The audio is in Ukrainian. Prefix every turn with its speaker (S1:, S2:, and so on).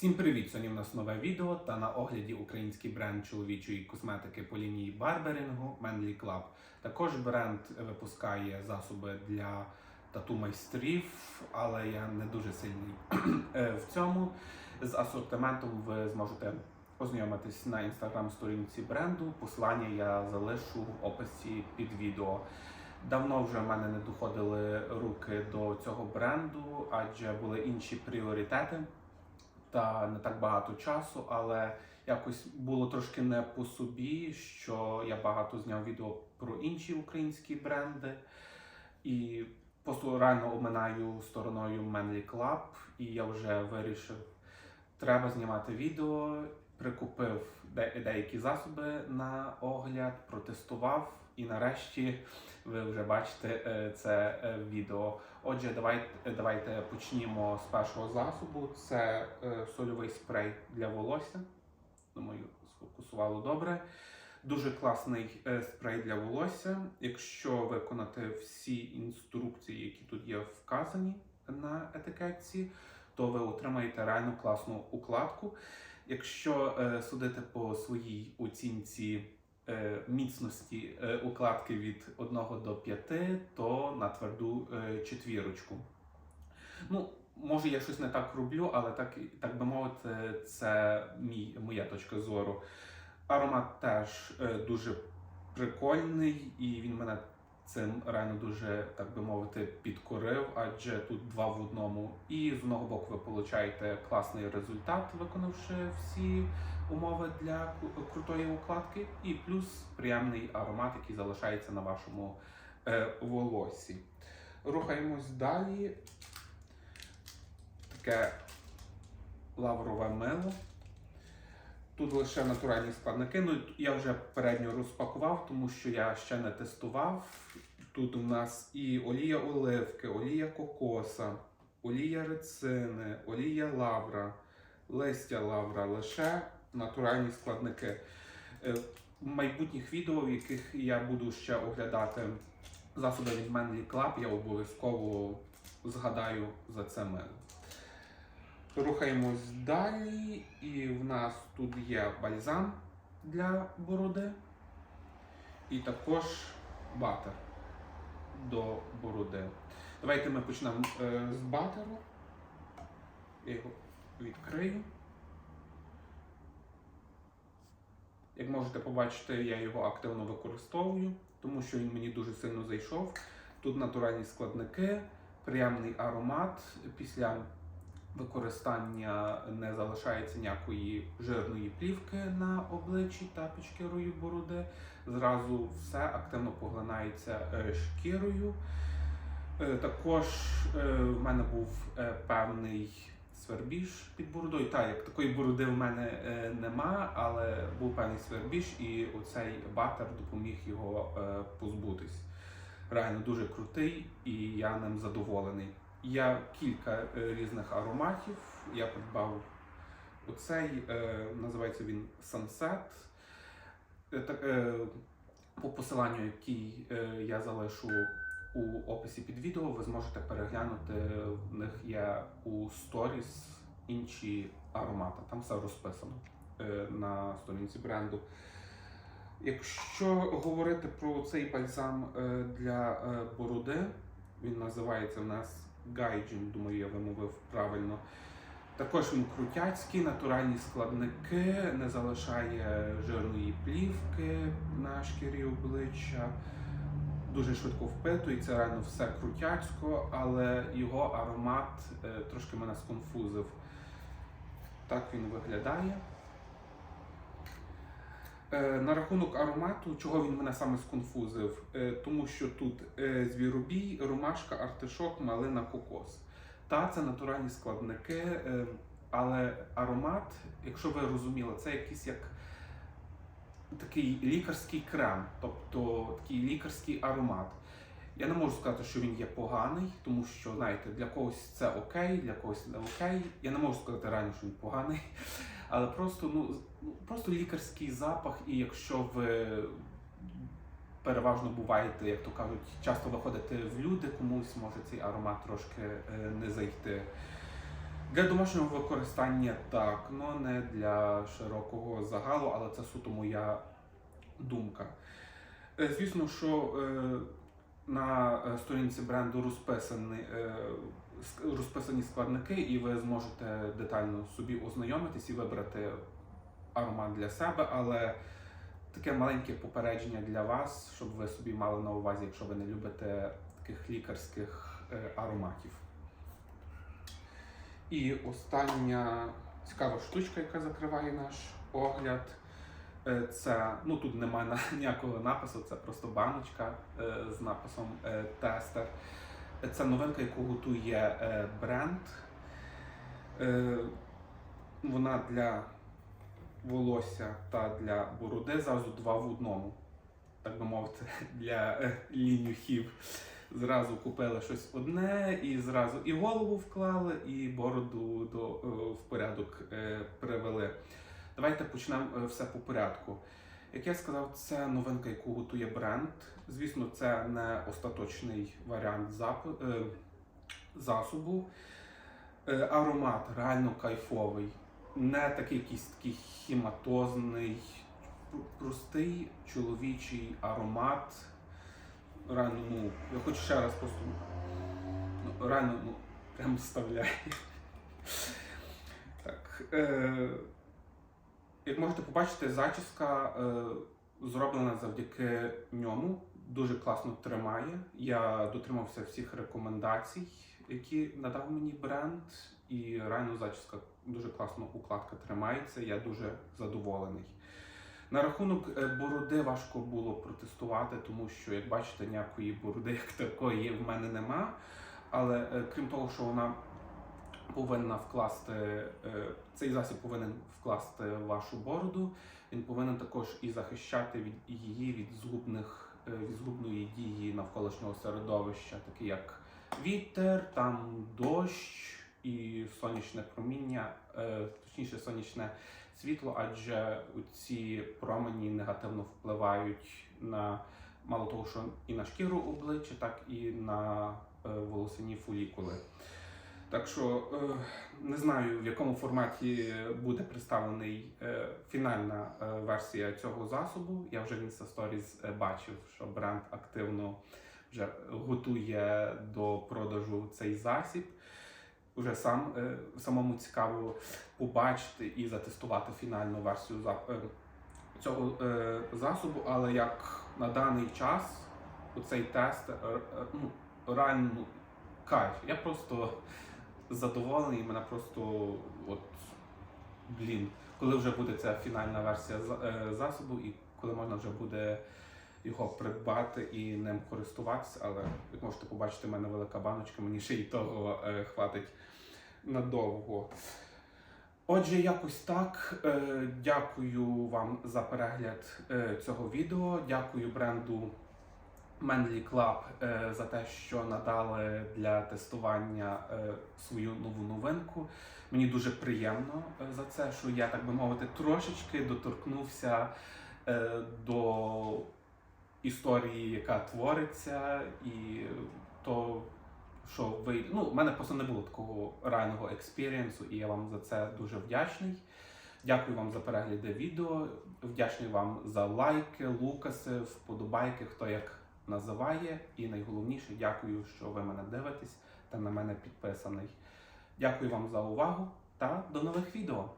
S1: Всім привіт! Сьогодні в нас нове відео та на огляді український бренд чоловічої косметики по лінії барберингу Manly Club. Також бренд випускає засоби для тату майстрів, але я не дуже сильний е, в цьому. З асортиментом ви зможете ознайомитись на інстаграм-сторінці бренду. Посилання я залишу в описі під відео. Давно вже в мене не доходили руки до цього бренду, адже були інші пріоритети та не так багато часу, але якось було трошки не по собі, що я багато зняв відео про інші українські бренди. І просто реально оминаю стороною Manly Club, і я вже вирішив, треба знімати відео. Прикупив де- деякі засоби на огляд, протестував, і нарешті ви вже бачите е, це е, відео. Отже, давайте, давайте почнімо з першого засобу. Це е, сольовий спрей для волосся. Думаю, сфокусувало добре. Дуже класний спрей для волосся. Якщо виконати всі інструкції, які тут є вказані на етикетці, то ви отримаєте реально класну укладку. Якщо е, судити по своїй оцінці е, міцності е, укладки від 1 до 5, то на тверду е, четвірочку. Ну, може, я щось не так роблю, але так, так би мовити, це мій, моя точка зору. Аромат теж е, дуже прикольний, і він мене цим реально дуже, так би мовити, підкорив, адже тут два в одному. І з одного боку ви получаєте класний результат, виконавши всі умови для крутої укладки, і плюс приємний аромат, який залишається на вашому е, волоссі. Рухаємось далі. Таке лаврове мило. Тут лише натуральні складники. Ну, я вже передньо розпакував, тому що я ще не тестував. Тут у нас і олія оливки, олія кокоса, олія рецини, олія лавра, листя лавра, лише натуральні складники. Е, В майбутніх відео, в яких я буду ще оглядати засоби від Manly Club, я обов'язково згадаю за це мило. Рухаємось далі, і в нас тут є бальзам для бороди, і також батер до бороди. Давайте ми почнемо е, з батеру. Я його відкрию. Як можете побачити, я його активно використовую, тому що він мені дуже сильно зайшов. Тут натуральні складники, приємний аромат. Після використання не залишається ніякої жирної плівки на обличчі та під шкірою бороди. Зразу все активно поглинається е, шкірою. Е, Також е, в мене був певний свербіж під бородою. Так, як такої бороди в мене нема, але був певний свербіж, і оцей батер допоміг його позбутись. Реально дуже крутий, і я ним задоволений. Є кілька е, різних ароматів. Я придбав оцей, е, називається він Sunset. Е, по посиланню, який я залишу у описі під відео, ви зможете переглянути. В них є у сторіс інші аромати. Там все розписано на сторінці бренду. Якщо говорити про цей бальзам для бороди, він називається в нас Гайджин, думаю, я вимовив правильно. Також він крутяцький, натуральні складники, не залишає жирної плівки на шкірі обличчя. Дуже швидко впитується, реально все крутяцько, але його аромат е, трошки мене сконфузив. Так він виглядає. Е, На рахунок аромату, чого він мене саме сконфузив? Е, Тому що тут е, звіробій, ромашка, артишок, малина, кокос. Та це натуральні складники, але аромат, якщо ви розуміли, це якийсь як такий лікарський крем, тобто такий лікарський аромат. Я не можу сказати, що він є поганий, тому що, знаєте, для когось це окей, для когось не окей. Я не можу сказати реально, що він поганий. Але просто, ну, ну, просто лікарський запах, і якщо ви переважно буваєте, як то кажуть, часто виходите в люди, комусь може цей аромат трошки е, не зайти. Для домашнього використання так, але не для широкого загалу, але це суто моя думка. Е, Звісно, що е, на сторінці бренду розписані, ск- розписані складники, і ви зможете детально собі ознайомитись і вибрати аромат для себе, але таке маленьке попередження для вас, щоб ви собі мали на увазі, якщо ви не любите таких лікарських е, ароматів. І остання цікава штучка, яка закриває наш огляд. е, Це ну тут немає ніякого напису, це просто баночка е, з написом тестер. Це новинка, яку готує е, бренд. Е, Вона для волосся та для бороди зразу два в одному. Так би мовити, для е, лінюхів. Зразу купили щось одне і зразу і голову вклали, і бороду до, в порядок привели. Давайте почнемо все по порядку. Як я сказав, це новинка, яку готує бренд. Звісно, це не остаточний варіант зап- е, засобу. Е, Аромат реально кайфовий, не такий якийсь такий хіматозний, простий чоловічий аромат. Реально, ну, я хочу ще раз просто ну, реально ну, прям вставляю. Так. Е, як можете побачити, зачіска е, зроблена завдяки ньому. Дуже класно тримає. Я дотримався всіх рекомендацій, які надав мені бренд, і реально зачіска дуже класно укладка тримається. Я дуже задоволений. На рахунок е, бороди важко було протестувати, тому що, як бачите, ніякої бороди як такої в мене нема. Але е, крім того, що вона повинна вкласти, е, цей засіб повинен вкласти вашу бороду, він повинен також і захищати від її від згубних е, від згубної дії навколишнього середовища, такі як вітер, там дощ і сонячне проміння, е, точніше сонячне світло, адже ці промені негативно впливають на мало того, що і на шкіру обличчя, так і на волосяні фолікули. Так що е, не знаю, в якому форматі буде представлений е, фінальна е, версія цього засобу. Я вже в Stories бачив, що бренд активно вже готує до продажу цей засіб. Уже сам самому цікаво побачити і затестувати фінальну версію цього засобу, але як на даний час оцей тест е, е, ну, реально кайф. Я просто задоволений, мене просто от блін, коли вже буде ця фінальна версія е, засобу, і коли можна вже буде його придбати і ним користуватися, але як можете побачити, в мене велика баночка, мені ще й того е, хватить надовго. Отже, якось так. Е, Дякую вам за перегляд е, цього відео. Дякую бренду Manly Club е, за те, що надали для тестування е, свою нову новинку. Мені дуже приємно е, за це, що я, так би мовити, трошечки доторкнувся до історії, яка твориться, і то, що ви. Ну, в мене просто не було такого реального експірієнсу, і я вам за це дуже вдячний. Дякую вам за перегляди відео. Вдячний вам за лайки, лукаси, вподобайки, хто як називає. І найголовніше, дякую, що ви мене дивитесь та на мене підписаний. Дякую вам за увагу та до нових відео.